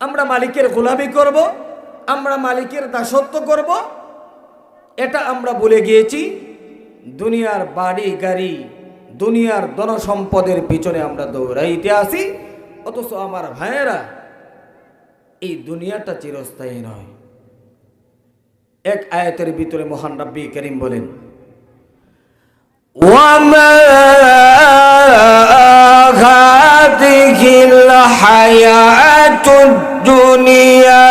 আমরা মালিকের গোলামি করব, আমরা মালিকের দাসত্ব করব। এটা আমরা বলে গিয়েছি, দুনিয়ার বাড়ি গাড়ি, দুনিয়ার জনসম্পদের পিছনে আমরা দৌড়াইতে আসি। অথচ আমার ভাইয়েরা, এই দুনিয়াটা চিরস্থায়ী নয়। এক আয়াতের ভিতরে মহান রাব্বি করিম বলেন, ওয়ামা হায়াতুদ দুনিয়া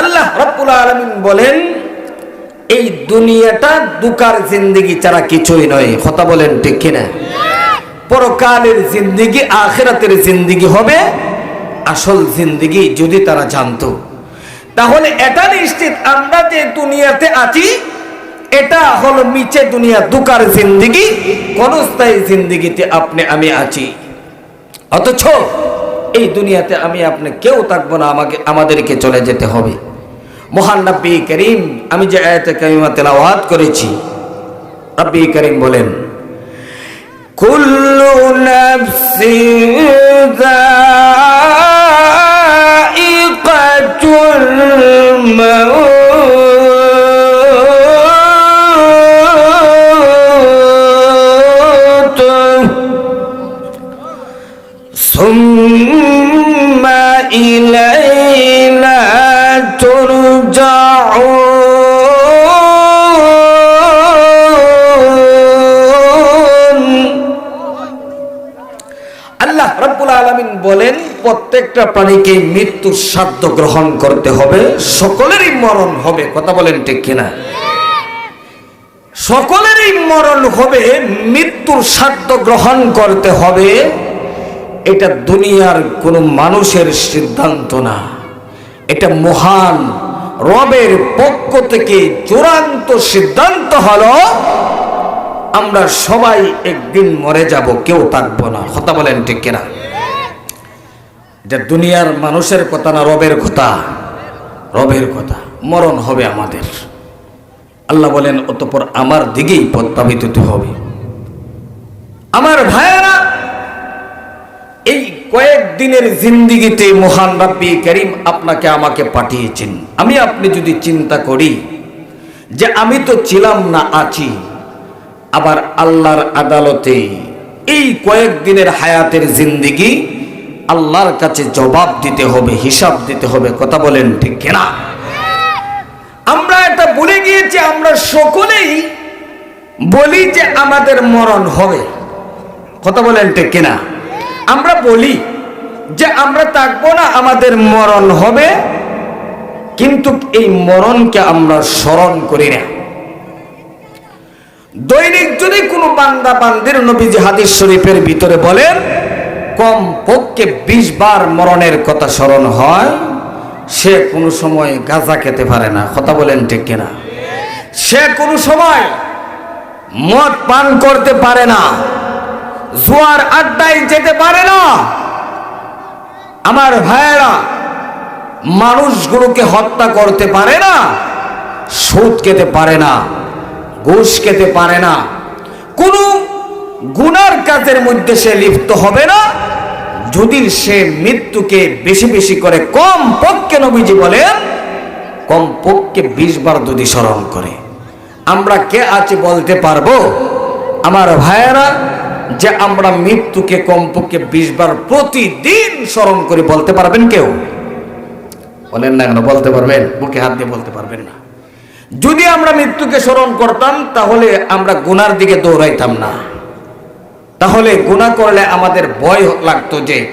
আল্লাহ রব্বুল আলমিন বলেন, এই দুনিয়াটা দুকার জিন্দিগি ছাড়া কিছুই নয়। কথা বলেন ঠিক কিনা? পরকালের জিন্দিগি, আখেরাতের জিন্দিগি হবে আসল জিন্দিগি যদি তারা জানতো। তাহলে এটা নিশ্চিত, আমরা যে দুনিয়াতে আছি এটা হল নিচে দুনিয়া, দুকার জিন্দিগি, ক্ষণস্থায়ী জিন্দিগিতে আপনি, আমি আছি। অথচ এই দুনিয়াতে আমি আপনি কেউ থাকব না, আমাকে, আমাদেরকে চলে যেতে হবে। মহান রাব্বি করিম, আমি যে আয়াতে কারিমা তেলাওয়াত করেছি রাব্বি করিম বলেন, কুল্লু ثم إلينا ترجعون আল্লাহ রব্বুল আলমিন বলেন প্রত্যেকটা প্রাণীকে মৃত্যুর সাধ্য গ্রহণ করতে হবে সকলেরই মরণ হবে কথা বলেন ঠিক কিনা সকলেরই মরণ হবে মৃত্যুর সাধ্য গ্রহণ করতে হবে এটা দুনিয়ার কোনো মানুষের সিদ্ধান্ত না। এটা মহান রবের পক্ষ থেকে চূড়ান্ত সিদ্ধান্ত হলো, আমরা সবাই একদিন মরে যাব, কেউ থাকব না। কথা বলেন ঠিক কিনা? এটা দুনিয়ার মানুষের কথা না, রবের কথা? রবের কথা। মরণ হবে আমাদের। আল্লাহ বলেন, অতপর আমার দিকেই প্রত্যাবিত হবে। আমার এই কয়েকদিনের জিন্দিগিতে মহান রাব্বি করিম আপনাকে আমাকে পাঠিয়েছেন। আমি আপনি যদি চিন্তা করি যে আমি তো ছিলাম না, আছি, আবার আল্লাহর আদালতে এই কয়েকদিনের হায়াতের জিন্দিগি আল্লাহর কাছে জবাব দিতে হবে, হিসাব দিতে হবে, কথা বলেন ঠিক কিনা? আমরা এটা বলে গিয়েছি, আমরা সকলেই বলি যে আমাদের মরণ হবে। কথা বলেন ঠিক কিনা? আমরা বলি যে আমরা থাকব না, আমাদের মরণ হবে। কিন্তু এই মরণকে আমরা স্মরণ করি না। দৈনিক যদি কোনো বান্দা বান্দির নবীজি হাদিস শরীফের ভিতরে বলেন কম পক্ষে বিশ বার মরণের কথা স্মরণ হয়, সে কোনো সময় গাঁজা খেতে পারে না। কথা বলেন ঠিক কিনা? সে কোনো সময় মদ পান করতে পারে না, জোয়ার আড্ডায় যেতে পারে না। আমার ভাইয়েরা, মানুষগুলোকে হত্যা করতে পারে না, সুদ খেতে পারে না, ঘুষ খেতে পারে না। কোনো গুনার কাজের মধ্যে সে লিপ্ত হবে না, যদি সে মৃত্যুকে বেশি বেশি করে কম পক্ষে নবীজি বলেন কম পক্ষে বিশ বার যদি স্মরণ করে। আমরা কে আছি বলতে পারব? আমার ভাইয়েরা যে আমরা মৃত্যুকে কমপক্ষে বিশ বার প্রতিদিন স্মরণ করে বলতে পারবেন কেউ? বলেন না কেন, বলতে পারবেন। বুকে হাত দিয়ে বলতে পারবেন না। যদি আমরা মৃত্যুকে স্মরণ করতাম, তাহলে আমরা গুনার দিকে দৌড়াইতাম না। তাহলে গুণা করলে আমাদের ভয় লাগতো যে,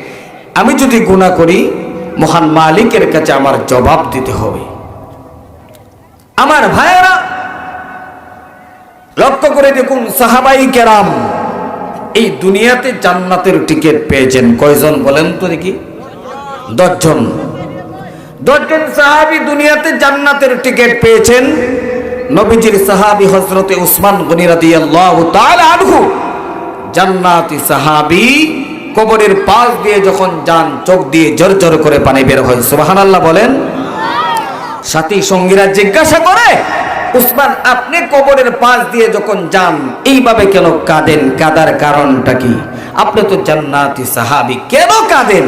আমি যদি গুণা করি, মহান মালিকের কাছে আমার জবাব দিতে হবে। আমার ভাইয়েরা, লক্ষ্য করে দেখুন, সাহাবাই কেরাম এই দুনিয়াতে জান্নাতের টিকিট পেয়েছেন। কয়জন বলেন তো দেখি। দশজন। দশজন সাহাবি দুনিয়াতে জান্নাতের টিকিট পেয়েছেন। নবীজির সাহাবি হজরতে উসমান গনি রাদিয়াল্লাহু তাআলা আনহু। জান্নাতি সাহাবি কবরের পাশ দিয়ে যখন যান, চোখ দিয়ে জোর জোর করে পানি বের হয়। সুবহানাল্লাহ বলেন। সাথী সঙ্গীরা জিজ্ঞাসা করে উসমান, আপনি কবরের পাশ দিয়ে যখন যান, এইভাবে কেন কাঁদেন? কাদার কারণটা কি? আপনি তো জান্নাতি সাহাবি, কেন কাঁদেন?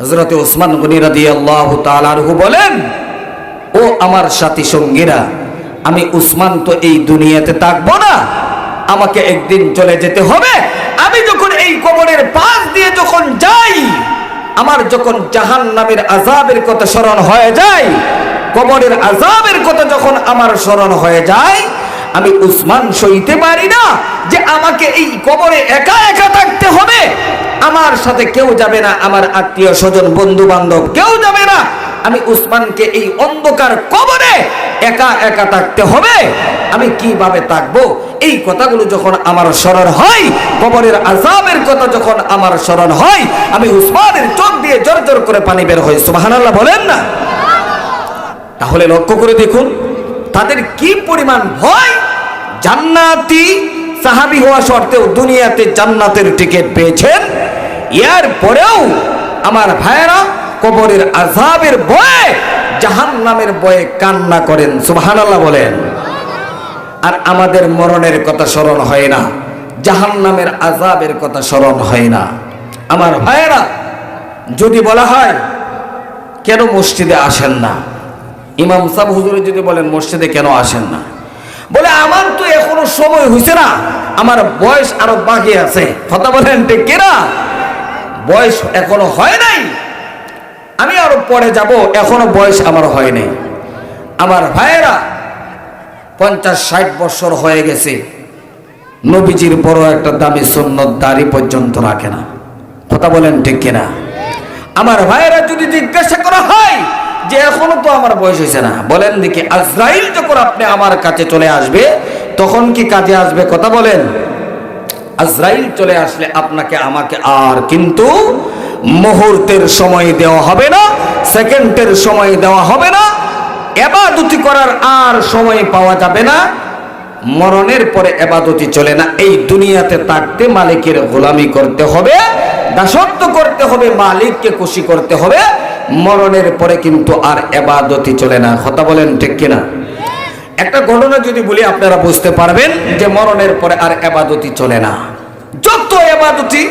হজরতে ওসমান গনি রাদিয়াল্লাহু তাআলা আনহু বলেন, ও আমার সাথী সঙ্গীরা, আমি উসমান তো এই দুনিয়াতে থাকব না। আমাকে একদিন চলে যেতে হবে। আমি যখন এই কবরের পাশ দিয়ে যখন যাই আমার যখন জাহান নামের আজাবের কথা স্মরণ হয়ে যায়, কবরের আজাবের কথা যখন আমার স্মরণ হয়ে যায়, আমি উসমান সইতে পারি না যে আমাকে এই কবরে একা একা থাকতে হবে। আমার সাথে কেউ যাবে না, আমার আত্মীয় স্বজন বন্ধু বান্ধব কেউ যাবে আমি উসমানকে এই অন্ধকার কবরে একা একা থাকতে হবে। আমি কীভাবে থাকব? এই কথাগুলো যখন আমার স্মরণ হয়, কবরের আজাবের কথা যখন আমার স্মরণ হয়, আমি উসমানের চোখ দিয়ে জোর জোর করে পানি বের হয় সুবহানাল্লাহ বলেন না? তাহলে লক্ষ্য করে দেখুন, তাদের কি পরিমাণ ভয়? জান্নাতি সাহাবি হওয়া সত্ত্বেও দুনিয়াতে জান্নাতের টিকিট পেয়েছেন। এর পরেও আমার ভাইয়েরা কবরের আজাবের ভয়ে জাহান নামের বয়ে কান্না করেন, সুবহানাল্লাহ বলেন। আর আমাদের মরণের কথা স্মরণ হয় না জাহান নামের আজাবের কথা স্মরণ হয় না। আমার ভাইয়েরা, যদি বলা হয়, কেন মসজিদে আসেন না? ইমাম সাহেব হুজুরে যদি বলেন, মসজিদে কেন আসেন না? বলে, আমার তো এখনও সময় হয়েছে না, আমার বয়স আরও বাকি আছে। কথা বলেন ঠিক কিনা? বয়স এখনও হয় নাই। আমি আরও পরে যাব, এখনও বয়স আমার হয় নাই। আমার ভাইয়েরা পঞ্চাশ ষাট বছর হয়ে গেছে, নবীজির বড় একটা দামি সুন্নত দাড়ি পর্যন্ত রাখে না। কথা বলেন ঠিক কিনা? আমার ভাইয়েরা যদি জিজ্ঞাসা করা হয় যে এখনও তো আমার বয়স হয়েছে না, বলেন দেখি আজরাইল যখন আপনি আমার কাছে চলে আসবে, তখন কি কাজে আসবে? কথা বলেন। আজরাইল চলে আসলে আপনাকে, আমাকে আর কিন্তু মুহূর্তের সময় দেওয়া হবে না, সেকেন্ডের সময় দেওয়া হবে না, এবাদতি করার আর সময় পাওয়া যাবে না, মরণের পরে এবাদতি চলে না। এই দুনিয়াতে থাকতে মালিকের গোলামি করতে হবে, দাসত্ব করতে হবে, মালিককে খুশি করতে হবে, মরণের পরে কিন্তু আর এবাদতি চলে না। কথা বলেন ঠিক কিনা? একটা ঘটনা যদি বলি, আপনারা বুঝতে পারবেন যে মরণের পরে আর এবাদতি চলে না। যত এবাদতি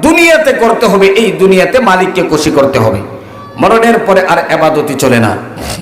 দুনিয়াতে করতে হবে, এই দুনিয়াতে মালিককে খুশি করতে হবে। মরণের পরে আর এবাদতি চলে না।